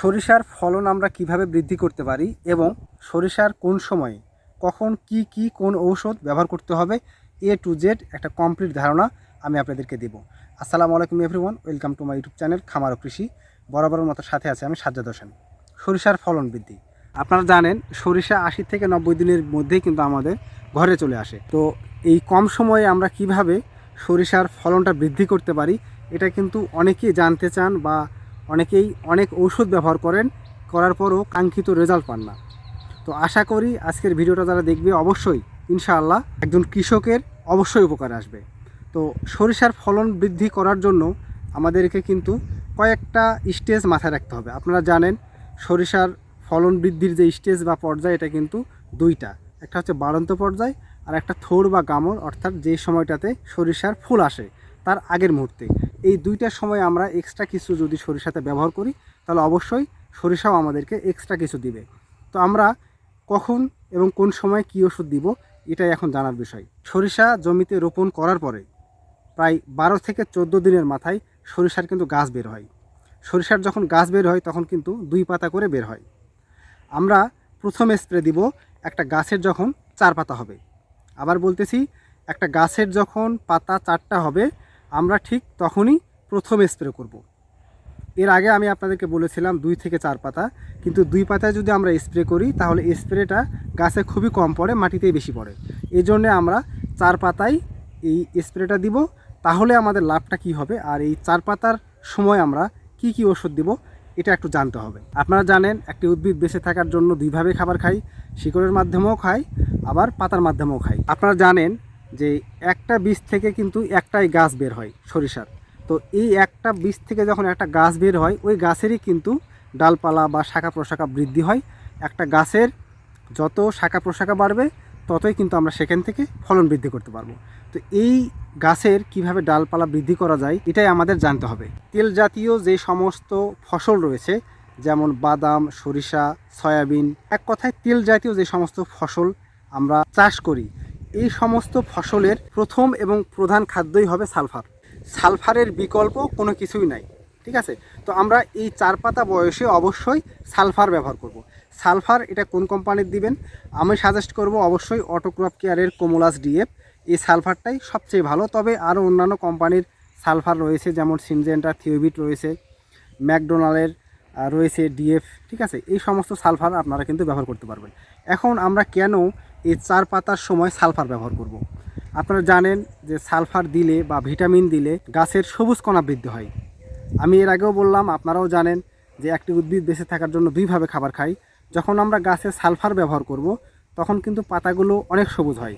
সরিষার ফলন আমরা কীভাবে বৃদ্ধি করতে পারি এবং সরিষার কোন সময়ে কখন কি কি কোন ঔষধ ব্যবহার করতে হবে এ টু জেড একটা কমপ্লিট ধারণা আমি আপনাদেরকে দেব। আসসালামু আলাইকুম everyone, welcome to my YouTube channel খামার কৃষি। বরাবরের মতো সাথে আছে আমি সাজ্জাদ হোসেন। সরিষার ফলন বৃদ্ধি। আপনারা জানেন সরিষা আশি থেকে নব্বই দিনের মধ্যেই কিন্তু আমাদের ঘরে চলে আসে। তো এই কম সময়ে আমরা কীভাবে সরিষার ফলনটা বৃদ্ধি করতে পারি, এটা কিন্তু অনেকেই জানতে চান বা অনেকেই অনেক ঔষধ ব্যবহার করেন, করার পরও কাঙ্ক্ষিত রেজাল্ট পান না। তো আশা করি আজকের ভিডিওটা যারা দেখবে অবশ্যই, ইনশাআল্লাহ একজন কৃষকের অবশ্যই উপকার আসবে। তো সরিষার ফলন বৃদ্ধি করার জন্য আমাদেরকে কিন্তু কয়েকটা স্টেজ মাথায় রাখতে হবে। আপনারা জানেন, সরিষার ফলন বৃদ্ধির যে স্টেজ বা পর্যায়, এটা কিন্তু দুইটা। একটা হচ্ছে বাড়ন্ত পর্যায়, আর একটা থোড় বা গামর, অর্থাৎ যে সময়টাতে সরিষার ফুল আসে, তার আগের মুহূর্তে। এই দুইটার সময় আমরা এক্সট্রা কিছু যদি সরিষাতে ব্যবহার করি, তাহলে অবশ্যই সরিষাও আমাদেরকে এক্সট্রা কিছু দিবে। তো আমরা কখন এবং কোন সময় কী ওষুধ দিব, এটাই এখন জানার বিষয়। সরিষা জমিতে রোপণ করার পরে প্রায় বারো থেকে চোদ্দ দিনের মাথায় সরিষার কিন্তু গাছ বের হয়। সরিষার যখন গাছ বের হয়, তখন কিন্তু দুই পাতা করে বের হয়। আমরা প্রথম স্প্রে দিব একটা গাছের যখন চার পাতা হবে। আবার বলতেছি, একটা গাছের যখন পাতা চারটা হবে আমরা ঠিক তখনই প্রথম স্প্রে করব। এর আগে আমি আপনাদেরকে বলেছিলাম দুই থেকে চার পাতা, কিন্তু দুই পাতায় যদি আমরা স্প্রে করি, তাহলে স্প্রেটা গাছে খুবই কম পড়ে, মাটিতেই বেশি পড়ে। এই জন্যে আমরা চার পাতায় এই স্প্রেটা দিব, তাহলে আমাদের লাভটা কি হবে? আর এই চার পাতার সময় আমরা কি কি ওষুধ দিব, এটা একটু জানতে হবে। আপনারা জানেন, একটি উদ্ভিদ বেঁচে থাকার জন্য দুইভাবে খাবার খাই, শিকড়ের মাধ্যমেও খাই, আবার পাতার মাধ্যমেও খাই। আপনারা জানেন যে একটা বীজ থেকে কিন্তু একটাই গাছ বের হয় সরিষার। তো এই একটা বীজ থেকে যখন একটা গাছ বের হয়, ওই গাছেরই কিন্তু ডালপালা বা শাখা প্রশাখা বৃদ্ধি হয়। একটা গাছের যত শাখা প্রশাখা বাড়বে, ততই কিন্তু আমরা সেখান থেকে ফলন বৃদ্ধি করতে পারব। তো এই গাছের কীভাবে ডালপালা বৃদ্ধি করা যায়, এটাই আমাদের জানতে হবে। তেল জাতীয় যে সমস্ত ফসল রয়েছে, যেমন বাদাম, সরিষা, সয়াবিন, এক কথায় তেল জাতীয় যে সমস্ত ফসল আমরা চাষ করি এই সমস্ত ফসলের প্রথম এবং প্রধান খাদ্যই হবে সালফার। সালফারের বিকল্প কোনো কিছুই নাই, ঠিক আছে? তো আমরা এই চার পাতা বয়সে অবশ্যই সালফার ব্যবহার করব। সালফার এটা কোন কোম্পানির দিবেন? আমি সাজেস্ট করব অবশ্যই অটোক্রপ কেয়ারের কোমোলাস ডিএফ এই সালফারটাই সবচেয়ে ভালো, তবে আরও অন্যান্য কোম্পানির সালফার রয়েছে, যেমন সিনজেন্টা থিওবিট রয়েছে ম্যাকডোনাল্ডের রয়েছে ডিএফ ঠিক আছে? এই সমস্ত সালফার আপনারা কিন্তু ব্যবহার করতে পারবেন। এখন আমরা কেন এই চার পাতার সময় সালফার ব্যবহার করব। আপনারা জানেন যে সালফার দিলে বা ভিটামিন দিলে গাছের সবুজ কণা বৃদ্ধি হয়। আমি এর আগেও বললাম, আপনারাও জানেন যে একটি উদ্ভিদ বেঁচে থাকার জন্য দুইভাবে খাবার খাই যখন আমরা গাছে সালফার ব্যবহার করব, তখন কিন্তু পাতাগুলো অনেক সবুজ হয়।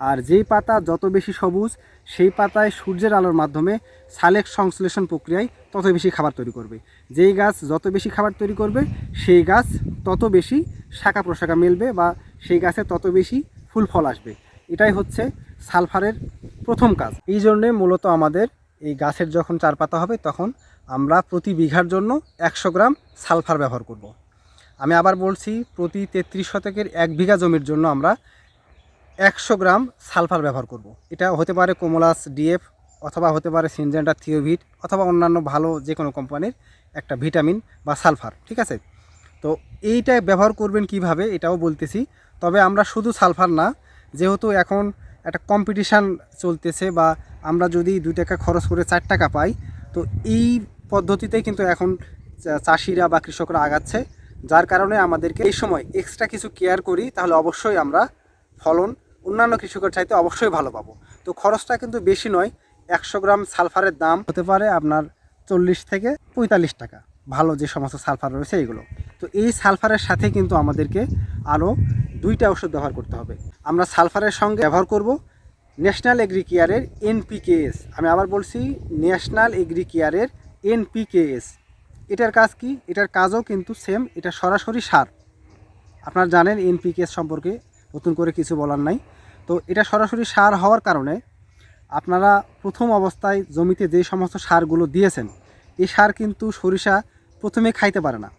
আর যেই পাতা যত বেশি সবুজ, সেই পাতায় সূর্যের আলোর মাধ্যমে সালেক সংশ্লেষণ প্রক্রিয়ায় তত বেশি খাবার তৈরি করবে। যেই গাছ যত বেশি খাবার তৈরি করবে, সেই গাছ তত বেশি শাখা প্রশাখা মেলবে বা সেই গাছে তত বেশি ফুল ফল আসবে এটাই হচ্ছে সালফারের প্রথম কাজ এই জন্যে মূলত আমাদের এই গাছের যখন চার পাতা হবে তখন আমরা প্রতি বিঘার জন্য একশো গ্রাম সালফার ব্যবহার করব। আমি আবার বলছি, প্রতি তেত্রিশ শতকের এক বিঘা জমির জন্য আমরা একশো গ্রাম সালফার ব্যবহার করব। এটা হতে পারে কোমোলাস ডিএফ অথবা হতে পারে সিনজেন্টা থিওভিট অথবা অন্যান্য ভালো যে কোনো কোম্পানির একটা ভিটামিন বা সালফার, ঠিক আছে তো এইটা ব্যবহার করবেন কীভাবে এটাও বলতেছি। তবে আমরা শুধু সালফার না, যেহেতু এখন একটা কম্পিটিশান চলতেছে বা আমরা যদি দুই টাকা খরচ করে চার টাকা পাই, তো এই পদ্ধতিতেই কিন্তু এখন চাষিরা বা কৃষকরা আগাচ্ছে, যার কারণে আমাদেরকে এই সময় এক্সট্রা কিছু কেয়ার করি, তাহলে অবশ্যই আমরা ফলন অন্যান্য কৃষকের চাইতে অবশ্যই ভালো পাবো। তো খরচটা কিন্তু বেশি নয়, একশো গ্রাম সালফারের দাম হতে পারে আপনার চল্লিশ থেকে পঁয়তাল্লিশ টাকা। ভালো যে সমস্ত সালফার রয়েছে এগুলো। তো এই সালফারের সাথে কিন্তু আমাদেরকে আরও দুইটা ওষুধ ব্যবহার করতে হবে। আমরা সালফারের সঙ্গে ব্যবহার করব ন্যাশনাল এগ্রি কেয়ারের এনপিকেএস। আমি আবার বলছি ন্যাশনাল এগ্রি কেয়ারের এনপিকেএস। এটার কাজ কি? এটার কাজও কিন্তু সেম, এটা সরাসরি সার। আপনারা জানেন এনপিকেএস সম্পর্কে, নতুন করে কিছু বলার নাই। তো এটা সরাসরি সার হওয়ার কারণে আপনারা প্রথম অবস্থায় জমিতে যে সমস্ত সারগুলো দিয়েছেন, এই সার কিন্তু সরিষা প্রথমে খাইতে পারে না।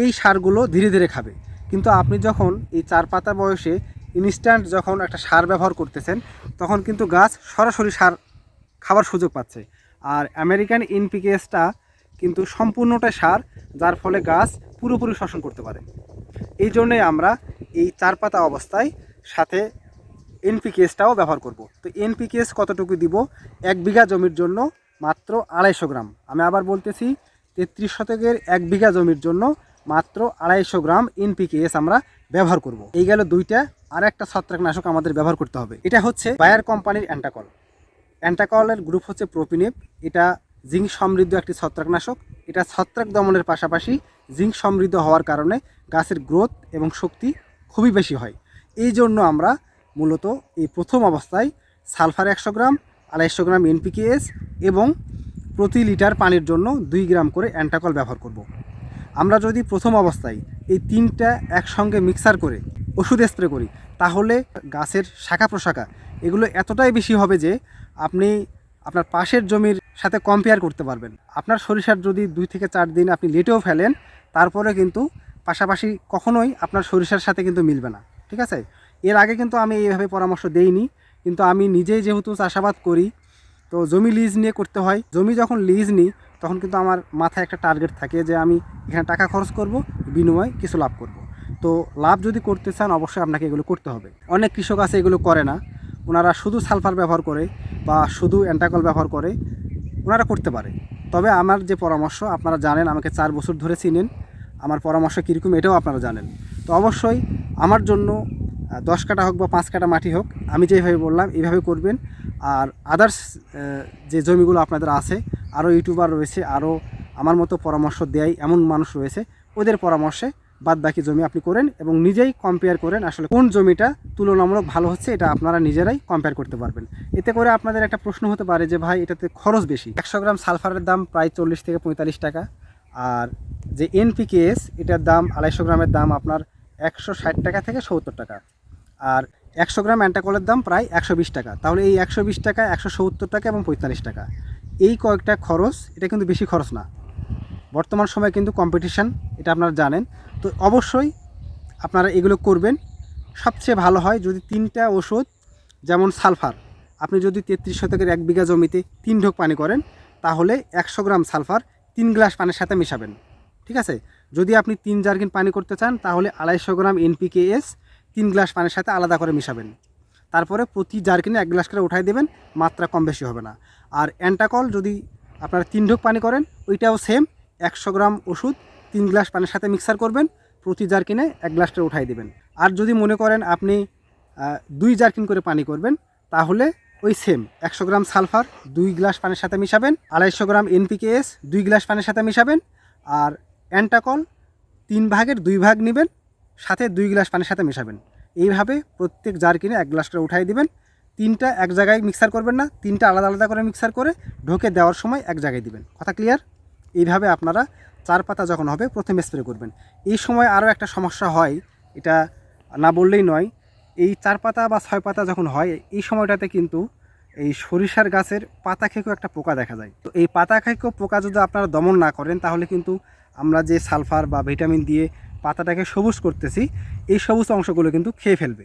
এই সারগুলো ধীরে ধীরে খাবে। কিন্তু আপনি যখন এই চার পাতা বয়সে ইনস্ট্যান্ট যখন একটা সার ব্যবহার করতেছেন, তখন কিন্তু গাছ সরাসরি সার খাবার সুযোগ পাচ্ছে। আর আমেরিকান ইনপিকেসটা কিন্তু সম্পূর্ণটা সার, যার ফলে গাছ পুরোপুরি শোষণ করতে পারে। এই জন্যে আমরা এই চার পাতা অবস্থায় সাথে এনপিকেসটাও ব্যবহার করব। তো এনপিকেস কতটুকু দিব? এক বিঘা জমির জন্য মাত্র আড়াইশো গ্রাম। আমি আবার বলতেছি তেত্রিশ শতকের এক বিঘা জমির জন্য মাত্র আড়াইশো গ্রাম এনপিকেএস আমরা ব্যবহার করব। এই গেল দুইটা, আর একটা ছত্রাকনাশক আমাদের ব্যবহার করতে হবে। এটা হচ্ছে বায়ার কোম্পানির অ্যান্টাকল। অ্যান্টাকলের গ্রুপ হচ্ছে প্রোপিনেপ। এটা জিঙ্ক সমৃদ্ধ একটি ছত্রাকনাশক। এটা ছত্রাক দমনের পাশাপাশি জিঙ্ক সমৃদ্ধ হওয়ার কারণে গাছের গ্রোথ এবং শক্তি খুবই বেশি হয়। এই জন্য আমরা মূলত এই প্রথম অবস্থায় সালফার একশো গ্রাম, আড়াইশো গ্রাম এনপিকেএস এবং প্রতি লিটার পানির জন্য দুই গ্রাম করে অ্যান্টাকল ব্যবহার করব। আমরা যদি প্রথম অবস্থায় এই তিনটা একসঙ্গে মিক্সার করে ওষুধ স্প্রে করি, তাহলে গাছের শাখা প্রশাখা এগুলো এতটাই বেশি হবে যে আপনি আপনার পাশের জমির সাথে কম্পেয়ার করতে পারবেন। আপনার সরিষার যদি দুই থেকে চার দিন আপনি লেটেও ফেলেন, তারপরে কিন্তু পাশাপাশি কখনোই আপনার সরিষার সাথে কিন্তু মিলবে না। ঠিক আছে? এর আগে কিন্তু আমি এইভাবে পরামর্শ দেইনি, কিন্তু আমি নিজেই যেহেতু চাষাবাদ করি তো জমি লিজ নিয়ে করতে হয়। জমি যখন লিজ নিই, তখন কিন্তু আমার মাথায় একটা টার্গেট থাকে যে আমি এখানে টাকা খরচ করব, বিনিময়ে কিছু লাভ করব। তো লাভ যদি করতে চান, অবশ্যই আপনাকে এগুলো করতে হবে। অনেক কৃষক আছে এগুলো করে না। ওনারা শুধু সালফার ব্যবহার করে বা শুধু অ্যান্টাকল ব্যবহার করে, ওনারা করতে পারে। তবে আমার যে পরামর্শ, আপনারা জানেন, আমাকে চার বছর ধরে চিনেন। আমার পরামর্শ কীরকম এটাও আপনারা জানেন। তো অবশ্যই আমার জন্য দশ কাটা হোক বা পাঁচ কাটা মাটি হোক, আমি যেভাবে বললাম এইভাবে করবেন। আর আদার্স যে জমিগুলো আপনাদের আছে আরও ইউটিউবার রয়েছে আরও আমার মতো পরামর্শ দেয় এমন মানুষ রয়েছে, ওদের পরামর্শে বাদ বাকি জমি আপনি করেন এবং নিজেই কম্পেয়ার করেন আসলে কোন জমিটা তুলনামূলক ভালো হচ্ছে, এটা আপনারা নিজেরাই কম্পেয়ার করতে পারবেন। এতে করে আপনাদের একটা প্রশ্ন হতে পারে যে, ভাই, এটাতে খরচ বেশি? একশো গ্রাম সালফারের দাম প্রায় চল্লিশ থেকে পঁয়তাল্লিশ টাকা। আর যে এনপিকেএস এটার দাম আড়াইশো গ্রামের দাম আপনার একশো ষাট টাকা থেকে সত্তর টাকা। আর একশো গ্রাম অ্যান্টাকলের দাম প্রায় একশো বিশ টাকা। তাহলে এই একশো বিশ টাকা, একশো সত্তর টাকা এবং পঁয়তাল্লিশ টাকা। এই কয়েকটা খরচ, এটা কিন্তু বেশি খরচ না। বর্তমান সময়ে কিন্তু কম্পিটিশান এটা আপনারা জানেন। তো অবশ্যই আপনারা এগুলো করবেন। সবচেয়ে ভালো হয় যদি তিনটা ওষুধ, যেমন সালফার, আপনি যদি তেত্রিশ শতকের এক বিঘা জমিতে তিন ঢোক পানি করেন, তাহলে একশো গ্রাম সালফার তিন গ্লাস পানির সাথে মেশাবেন। ঠিক আছে? যদি আপনি তিন জার্কিন পানি করতে চান, তাহলে আড়াইশো গ্রাম এনপিকেএস তিন গ্লাস পানির সাথে আলাদা করে মিশাবেন। তারপরে প্রতি জার্কিনে এক গ্লাস করে উঠাই দেবেন, মাত্রা কম বেশি হবে না। আর অ্যান্টাকল যদি আপনারা তিন ঢোক পানি করেন, ওইটাও সেম একশো গ্রাম ওষুধ, তিন গ্লাস পানির সাথে মিক্সার করবেন, প্রতি জার্কিনে এক গ্লাস করে উঠাই দেবেন। আর যদি মনে করেন আপনি দুই জার্কিন করে পানি করবেন, তাহলে ওই সেম একশো গ্রাম সালফার, দুই গ্লাস পানির সাথে মিশাবেন, আড়াইশো গ্রাম এনপিকেএস দুই গ্লাস পানির সাথে মিশাবেন, আর অ্যান্টাকল তিন ভাগের দুই ভাগ নেবেন সাথে দুই গ্লাস পানির সাথে মেশাবেন। এইভাবে প্রত্যেক জার কিনে এক গ্লাস করে উঠাই দিবেন। তিনটা এক জায়গায় মিক্সার করবেন না, তিনটা আলাদা আলাদা করে মিক্সার করে ঢোকে দেওয়ার সময় এক জায়গায় দিবেন। কথা ক্লিয়ার এইভাবে আপনারা চার পাতা যখন হবে প্রথমে স্প্রে করবেন। এই সময় আরও একটা সমস্যা হয়, এটা না বললেই নয়, এই চার পাতা বা ছয় পাতা যখন হয়, এই সময়টাতে কিন্তু এই সরিষার গাছের পাতা খেকেও একটা পোকা দেখা যায়। তো এই পাতা খেকেও পোকা যদি আপনারা দমন না করেন, তাহলে কিন্তু আমরা যে সালফার বা ভিটামিন দিয়ে পাতাটাকে সবুজ করতেছি, এই সবুজ অংশগুলো কিন্তু খেয়ে ফেলবে।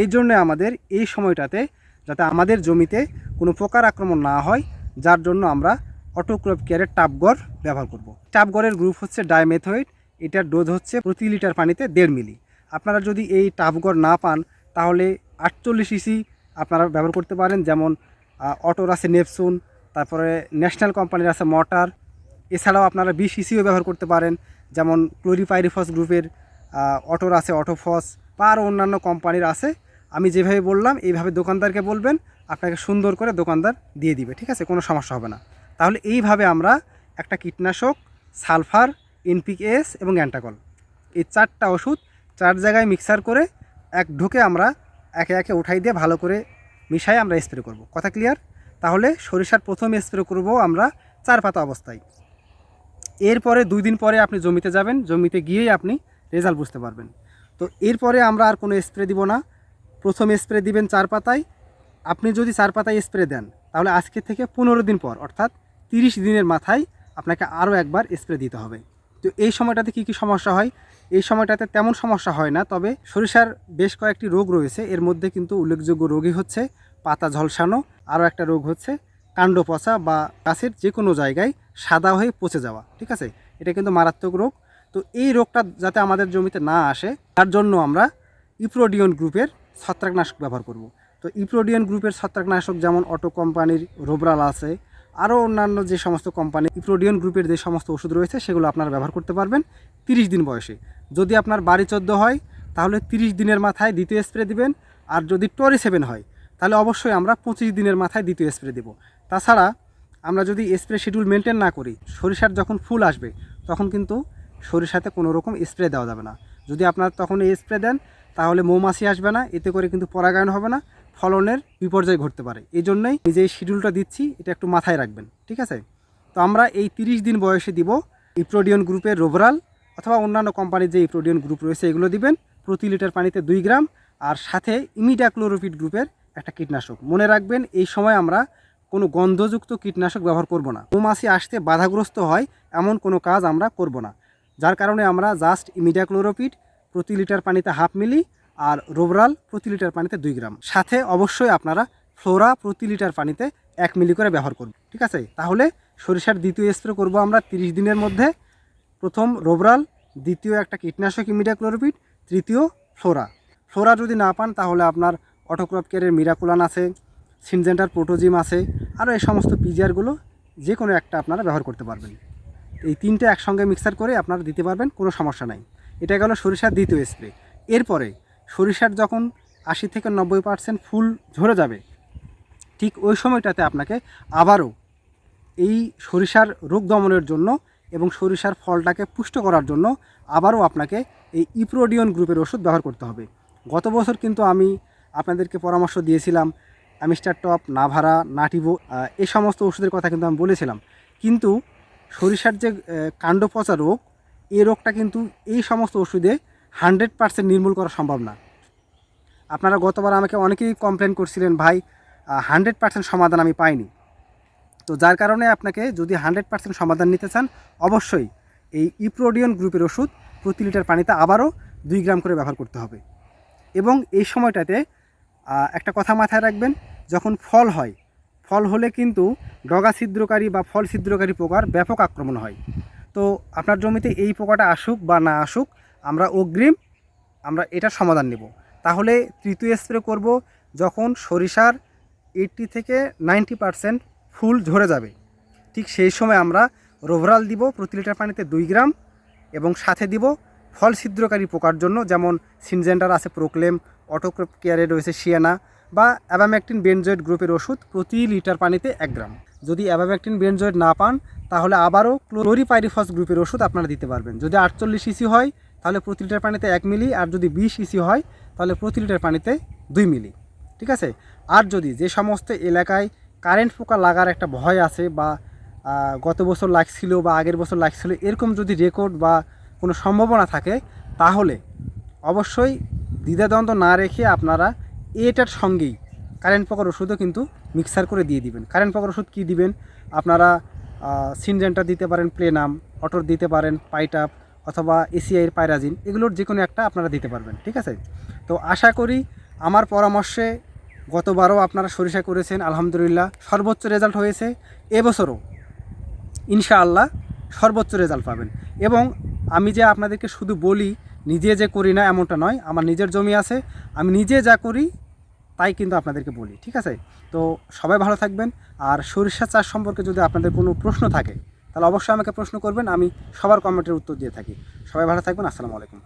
এই জন্য আমাদের এই সময়টাতে যাতে আমাদের জমিতে কোনো পোকার আক্রমণ না হয়, যার জন্য আমরা অটোক্রপ কেয়ারের টাপগড় ব্যবহার করব। টাপগড়ের গ্রুপ হচ্ছে ডাইমেথয়েড, এটার ডোজ হচ্ছে প্রতি লিটার পানিতে দেড় মিলি। আপনারা যদি এই টাপগড় না পান, তাহলে আটচল্লিশ ইসি আপনারা ব্যবহার করতে পারেন, যেমন অটোর আছে নেপসুন তারপরে ন্যাশনাল কোম্পানির আছে মটার, এছাড়াও আপনারা বিশ ইসিও ব্যবহার করতে পারেন। যেমন ক্লোরিপাইরিফস গ্রুপের অটোর আছে অটোফস বা আরও অন্যান্য কোম্পানির আছে। আমি যেভাবে বললাম, এইভাবে দোকানদারকে বলবেন, আপনাকে সুন্দর করে দোকানদার দিয়ে দিবে, ঠিক আছে? কোনো সমস্যা হবে না। তাহলে এইভাবে আমরা একটা কীটনাশক, সালফার, এনপিকেএস এবং অ্যান্টাকল, এই চারটা ওষুধ চার জায়গায় মিক্সার করে এক ঢুকে আমরা একে একে উঠাই দিয়ে ভালো করে মিশাই আমরা স্প্রে করব। কথা ক্লিয়ার? তাহলে সরিষার প্রথম স্প্রে করব আমরা চার পাতা অবস্থায়। এরপরে দুই দিন পরে আপনি জমিতে যাবেন, জমিতে গিয়েই আপনি রেজাল্ট বুঝতে পারবেন। তো এরপরে আমরা আর কোনো স্প্রে দিব না। প্রথম স্প্রে দিবেন চার পাতায়। আপনি যদি চার পাতায় স্প্রে দেন, তাহলে আজকে থেকে পনেরো দিন পর, অর্থাৎ তিরিশ দিনের মাথায় আপনাকে আরও একবার স্প্রে দিতে হবে। তো এই সময়টাতে কী কী সমস্যা হয়? এই সময়টাতে তেমন সমস্যা হয় না, তবে সরিষার বেশ কয়েকটি রোগ রয়েছে। এর মধ্যে কিন্তু উল্লেখযোগ্য রোগই হচ্ছে পাতা ঝলসানো। আরও একটা রোগ হচ্ছে কাণ্ড পচা বা গাছের যে কোনো জায়গায় সাদা হয়ে পচে যাওয়া, ঠিক আছে? এটা কিন্তু মারাত্মক রোগ। তো এই রোগটা যাতে আমাদের জমিতে না আসে, তার জন্য আমরা ইপ্রোডিয়ন গ্রুপের ছত্রাকনাশক ব্যবহার করব। তো ইপ্রোডিয়ন গ্রুপের ছত্রাকনাশক যেমন অটো কোম্পানির রোবরাল আছে, আরও অন্যান্য যে সমস্ত কোম্পানি, ইপ্রোডিয়ন গ্রুপের যে সমস্ত ওষুধ রয়েছে, সেগুলো আপনারা ব্যবহার করতে পারবেন তিরিশ দিন বয়সে। যদি আপনার বাড়ি চোদ্দ হয়, তাহলে তিরিশ দিনের মাথায় দ্বিতীয় স্প্রে দিবেন, আর যদি টরি সেভেন হয়, তাহলে অবশ্যই আমরা পঁচিশ দিনের মাথায় দ্বিতীয় স্প্রে দেব। তাছাড়া আমরা যদি স্প্রে শিডিউল মেনটেন না করি, সরিষার যখন ফুল আসবে, তখন কিন্তু সরিষাতে কোনো রকম স্প্রে দেওয়া যাবে না। যদি আপনার তখন এই স্প্রে দেন, তাহলে মৌমাছি আসবে না, এতে করে কিন্তু পরাগায়ন হবে না, ফলনের বিপর্যয় ঘটতে পারে। এই জন্যই যে শিডিউলটা দিচ্ছি, এটা একটু মাথায় রাখবেন, ঠিক আছে? তো আমরা এই তিরিশ দিন বয়সে দিব ইপ্রোডিয়ন গ্রুপের রোভরাল অথবা অন্যান্য কোম্পানির যে ইপ্রোডিয়ন গ্রুপ রয়েছে, এগুলো দিবেন, প্রতি লিটার পানিতে দুই গ্রাম, আর সাথে ইমিডাক্লোরোপিড গ্রুপের একটা কীটনাশক। মনে রাখবেন, এই সময় আমরা কোনো গন্ধযুক্ত কীটনাশক ব্যবহার করব না। মৌমাছি আসতে বাধাগ্রস্ত হয়, এমন কোনো কাজ আমরা করব না। যার কারণে আমরা জাস্ট ইমিডাক্লোরোপিড প্রতি লিটার পানিতে হাফ মিলি আর রোবরাল প্রতি লিটার পানিতে দুই গ্রাম। সাথে অবশ্যই আপনারা ফ্লোরা প্রতি লিটার পানিতে এক মিলি করে ব্যবহার করব। ঠিক আছে? তাহলে সরিষার দ্বিতীয় স্প্রে করব আমরা তিরিশ দিনের মধ্যে। প্রথম রোবরাল, দ্বিতীয় একটা কীটনাশক ইমিডাক্লোরোপিড তৃতীয় ফ্লোরা। ফ্লোরা যদি না পান তাহলে আপনার অটোক্রপ কেয়ারের মিরাকুলান আছে। সিনজেন্টার প্রোটোজিম আছে, আরও এই সমস্ত পিজিআরগুলো যে কোনো একটা আপনারা ব্যবহার করতে পারবেন। এই তিনটে একসঙ্গে মিক্সার করে আপনারা দিতে পারবেন, কোনো সমস্যা নাই। এটা গেল সরিষার দ্বিতীয় স্প্রে এরপরে সরিষার যখন আশি থেকে নব্বই পার্সেন্ট ফুল ঝরে যাবে, ঠিক ওই সময়টাতে আপনাকে আবারও এই সরিষার রোগ দমনের জন্য এবং সরিষার ফলটাকে পুষ্ট করার জন্য আবারও আপনাকে এই ইপ্রোডিয়ন গ্রুপের ওষুধ ব্যবহার করতে হবে। গত বছর কিন্তু আমি আপনাদেরকে পরামর্শ দিয়েছিলাম অ্যামিস্টার টপ, নাভারা, নাটিভো এই সমস্ত ওষুধের কথা কিন্তু আমি বলেছিলাম। কিন্তু সরিষার যে কাণ্ড পচা রোগ, এই রোগটা কিন্তু এই সমস্ত ওষুধে হান্ড্রেড পার্সেন্ট নির্মূল করা সম্ভব না। আপনারা গতবার আমাকে অনেকেই কমপ্লেন করছিলেন, ভাই হান্ড্রেড পার্সেন্ট সমাধান আমি পাইনি। তো যার কারণে আপনাকে যদি হান্ড্রেড পার্সেন্ট সমাধান নিতে চান, অবশ্যই এই ইপ্রোডিয়ন গ্রুপের ওষুধ প্রতি লিটার পানিতে আবারও দুই গ্রাম করে ব্যবহার করতে হবে। এবং এই সময়টাতে একটা কথা মাথায় রাখবেন, যখন ফল হয়, ফল হলে কিন্তু ডগা ছিদ্রকারী বা ফল ছিদ্রকারী পোকার ব্যাপক আক্রমণ হয়। তো আপনার জমিতে এই পোকাটা আসুক বা না আসুক, আমরা অগ্রিম আমরা এটার সমাধান নেব। তাহলে তৃতীয় স্প্রে করব, যখন সরিষার এইটটি থেকে নাইনটি পারসেন্ট ফুল ঝরে যাবে। ঠিক সেই সময় আমরা রোভরাল দিব, প্রতি লিটার পানিতে দুই গ্রাম, এবং সাথে দিব ফল ছিদ্রকারী পোকার জন্য, যেমন সিনজেন্টার আছে, প্রোক্লেম অটোক্রপ কেয়ারে রয়েছে শিয়ানা বা অ্যাবাম্যাকটিন বেনজয়েড গ্রুপের ওষুধ প্রতি লিটার পানিতে এক গ্রাম। যদি অ্যাবাম্যাকটিন বেনজয়েড না পান, তাহলে আবারও ক্লোরিপাইরিফস গ্রুপের ওষুধ আপনারা দিতে পারবেন। যদি আটচল্লিশ ইসি হয়, তাহলে প্রতি লিটার পানিতে এক মিলি, আর যদি বিশ ইসি হয়, তাহলে প্রতি লিটার পানিতে দুই মিলি। ঠিক আছে? আর যদি যে সমস্ত এলাকায় কারেন্ট পোকা লাগার একটা ভয় আছে বা গত বছর লাগছিল বা আগের বছর লাগছিল, এরকম যদি রেকর্ড বা কোনো সম্ভাবনা থাকে, তাহলে অবশ্যই দ্বিধাদ্বন্দ্ব না রেখে আপনারা এটার সঙ্গেই কারেন্ট পোকার ওষুধও কিন্তু মিক্সার করে দিয়ে দিবেন। কারেন্ট পোকার ওষুধ কী দিবেন? আপনারা সিনজেন্টা দিতে পারেন প্লেনাম অটর দিতে পারেন পাইটাপ অথবা এসিআইয়ের পাইরাজিন এগুলোর যে কোনো একটা আপনারা দিতে পারবেন, ঠিক আছে? তো আশা করি আমার পরামর্শে গতবারও আপনারা সরিষা করেছেন, আলহামদুলিল্লাহ, সর্বোচ্চ রেজাল্ট হয়েছে। এবছরও, ইনশাআল্লাহ, সর্বোচ্চ রেজাল্ট পাবেন। এবং আমি যে আপনাদেরকে শুধু বলি নিজে যে করি না এমনটা নয়, আমার নিজের জমি আছে, আমি নিজে যা করি তাই কিন্তু আপনাদেরকে বলি, ঠিক আছে? তো সবাই ভালো থাকবেন, আর সরিষা চাষ সম্পর্কে যদি আপনাদের কোনো প্রশ্ন থাকে, তাহলে অবশ্যই আমাকে প্রশ্ন করবেন, আমি সবার কমেন্টের উত্তর দিয়ে থাকি। সবাই ভালো থাকবেন, আসসালামু আলাইকুম।